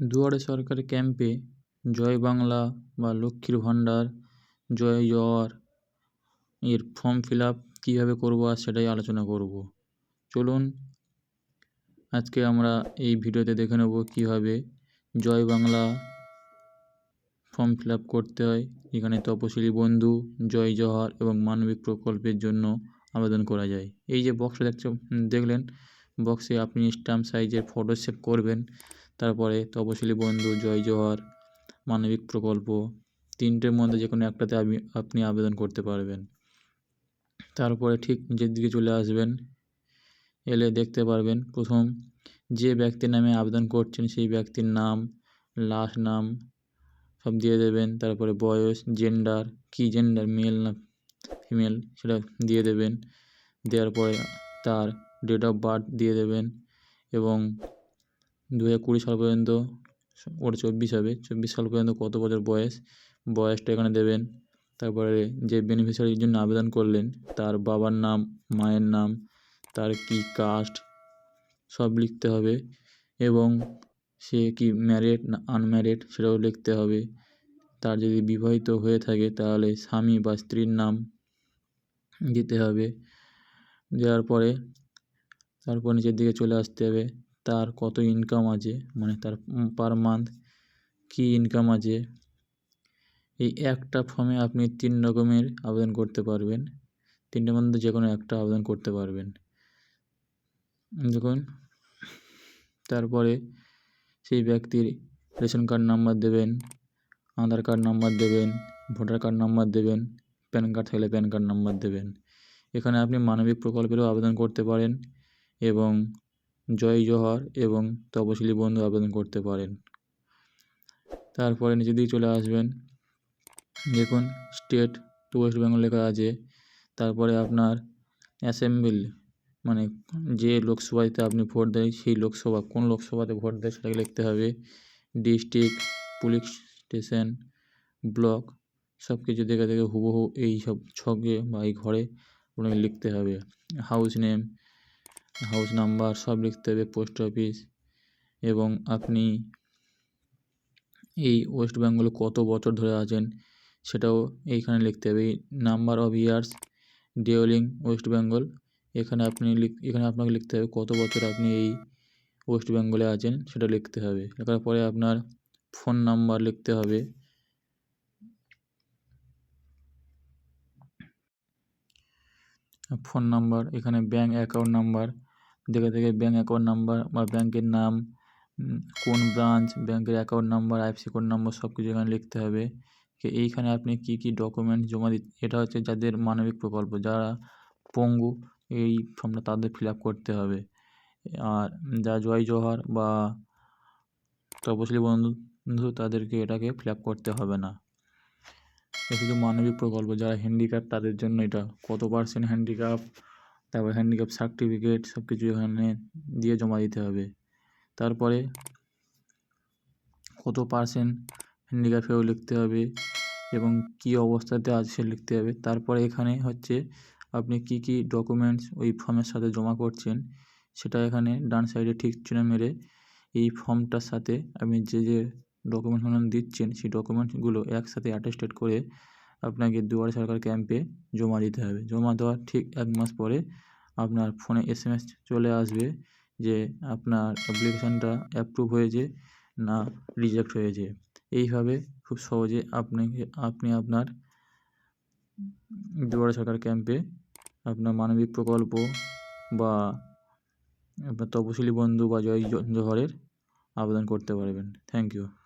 দুয়ারে সরকারি ক্যাম্পে জয় বাংলা বা লক্ষ্মীর ভাণ্ডার, জয় জওয়ার এর ফর্ম ফিল আপ কীভাবে করব আর সেটাই আলোচনা করব। চলুন, আজকে আমরা এই ভিডিওতে দেখে নেব কীভাবে Joy Bangla form fill up করতে হয়। এখানে তপশিলি বন্ধু, জয় জওহার এবং মানবিক প্রকল্পের জন্য আবেদন করা যায়। এই যে বক্সটা দেখছ দেখলেন? বক্সে আপনি স্ট্যাম্প সাইজের ফটো সেভ করবেন। তারপরে তপশিলি বন্ধু, জয় জওহার মানবিক প্রকল্প, তিনটের মধ্যে যে কোনো একটাতে আপনি আপনি আবেদন করতে পারবেন। তারপরে ঠিক নিচের দিকে চলে আসবেন। এলে দেখতে পারবেন প্রথম যে ব্যক্তির নামে আবেদন করছেন সেই ব্যক্তির নাম, লাস্ট নাম সব দিয়ে দেবেন। তারপরে বয়স জেন্ডার কী জেন্ডার মেল না ফিমেল সেটা দিয়ে দেবেন। দেওয়ার পরে তার ডেট অফ বার্থ দিয়ে দেবেন এবং দু হাজার কুড়ি সাল পর্যন্ত ওর চব্বিশ হবে। চব্বিশ সাল পর্যন্ত কত বছর বয়স? বয়সটা এখানে দেবেন। তারপরে যে বেনিফিশিয়ারির জন্য আবেদন করলেন, তার বাবার নাম, মায়ের নাম, তার কী কাস্ট সব লিখতে হবে। এবং সে কি ম্যারিড না আনম্যারিড সেটাও লিখতে হবে। তার যদি বিবাহিত হয়ে থাকে, তাহলে স্বামী বা স্ত্রীর নাম দিতে হবে। দেওয়ার পরে, তারপর নিচের দিকে চলে আসতে হবে। তার কত ইনকাম আছে মানে তার পার মান্থ কী ইনকাম আছে, এই একটা ফর্মে আপনি তিন রকমের আবেদন করতে পারবেন। তিনটের মধ্যে যে কোনো একটা আবেদন করতে পারবেন। দেখুন, তারপরে সেই ব্যক্তির রেশন কার্ড নাম্বার দেবেন, আধার কার্ড নাম্বার দেবেন, ভোটার কার্ড নাম্বার দেবেন প্যান কার্ড থাকলে প্যান কার্ড নাম্বার দেবেন। এখানে আপনি মানবিক প্রকল্পেরও আবেদন করতে পারেন এবং জয় জওহর এবং তপশিলি বন্ধু আবেদন করতে পারেন। তারপরে নিচে দিয়ে চলে আসবেন। দেখুন স্টেট টু ওয়েস্ট বেঙ্গল লেখা আছে। তারপরে আপনার অ্যাসেম্বলি মানে যে লোকসভাতে আপনি ভোট দেয় সেই লোকসভা, কোন লোকসভাতে ভোট দেয় সেটাকে লিখতে হবে। ডিস্ট্রিক্ট পুলিশ স্টেশন ব্লক সব কিছু দেখে দেখে হুবহু এই সব ছকে বা এই ঘরে আপনাকে লিখতে হবে। হাউস নেম হাউস নাম্বার সব লিখতে হবে পোস্ট অফিস এবং আপনি এই ওয়েস্ট বেঙ্গলে কত বছর ধরে আছেন সেটাও এইখানে লিখতে হবে। Number of years dwelling West Bengal এখানে আপনি এখানে আপনাকে লিখতে হবে কত বছর আপনি এই ওয়েস্ট বেঙ্গলে আছেন সেটা লিখতে হবে। লেখার পরে আপনার ফোন নাম্বার লিখতে হবে। ফোন নাম্বার এখানে ব্যাঙ্ক অ্যাকাউন্ট নাম্বার দেখে দেখে ব্যাঙ্ক অ্যাকাউন্ট নাম্বার বা ব্যাঙ্কের নাম কোন ব্রাঞ্চ ব্যাঙ্কের account number IFSC code number সব কিছু এখানে লিখতে হবে। এইখানে আপনি কী কী ডকুমেন্ট জমা দিতে, এটা হচ্ছে যাদের মানবিক প্রকল্প, যারা পঙ্গু, এই ফর্মটা তাদের ফিল করতে হবে। আর যা জয় জওহার বা তপশিলি বন্ধু তাদেরকে এটাকে ফিল করতে হবে না। শুধু মানবিক প্রকল্প, যারা হ্যান্ডিক্যাপ তাদের জন্য এটা, কত পার্সেন্ট হ্যান্ডিক্যাপ তারপর হ্যান্ডিক্যাপ সার্টিফিকেট সব কিছু এখানে দিয়ে জমা দিতে হবে। তারপরে কত পার্সেন্ট হ্যান্ডিক্যাপেও লিখতে হবে এবং কী অবস্থাতে আছে লিখতে হবে। তারপরে এখানে হচ্ছে আপনি কী কী ডকুমেন্টস ওই ফর্মের সাথে জমা করছেন সেটা এখানে ডান সাইডে ঠিক চিহ্ন মেরে এই ফর্মটার সাথে আপনি যে যে ডকুমেন্টগুলো দিচ্ছেন সেই ডকুমেন্টসগুলো একসাথে অ্যাটেস্টেড করে আপনাকে দুয়ারে সরকার ক্যাম্পে জমা দিতে হবে। জমা দেওয়ার ঠিক এক মাস পরে আপনার ফোনে এস এম এস চলে আসবে যে আপনার অ্যাপ্লিকেশানটা অ্যাপ্রুভ হয়েছে না রিজেক্ট হয়েছে। এইভাবে খুব সহজে আপনাকে, আপনি আপনার দুয়ারে সরকার ক্যাম্পে আপনার মানবিক প্রকল্প বা আপনার তপশিলি বন্ধু বা জয় জহরের আবেদন করতে পারবেন। Thank you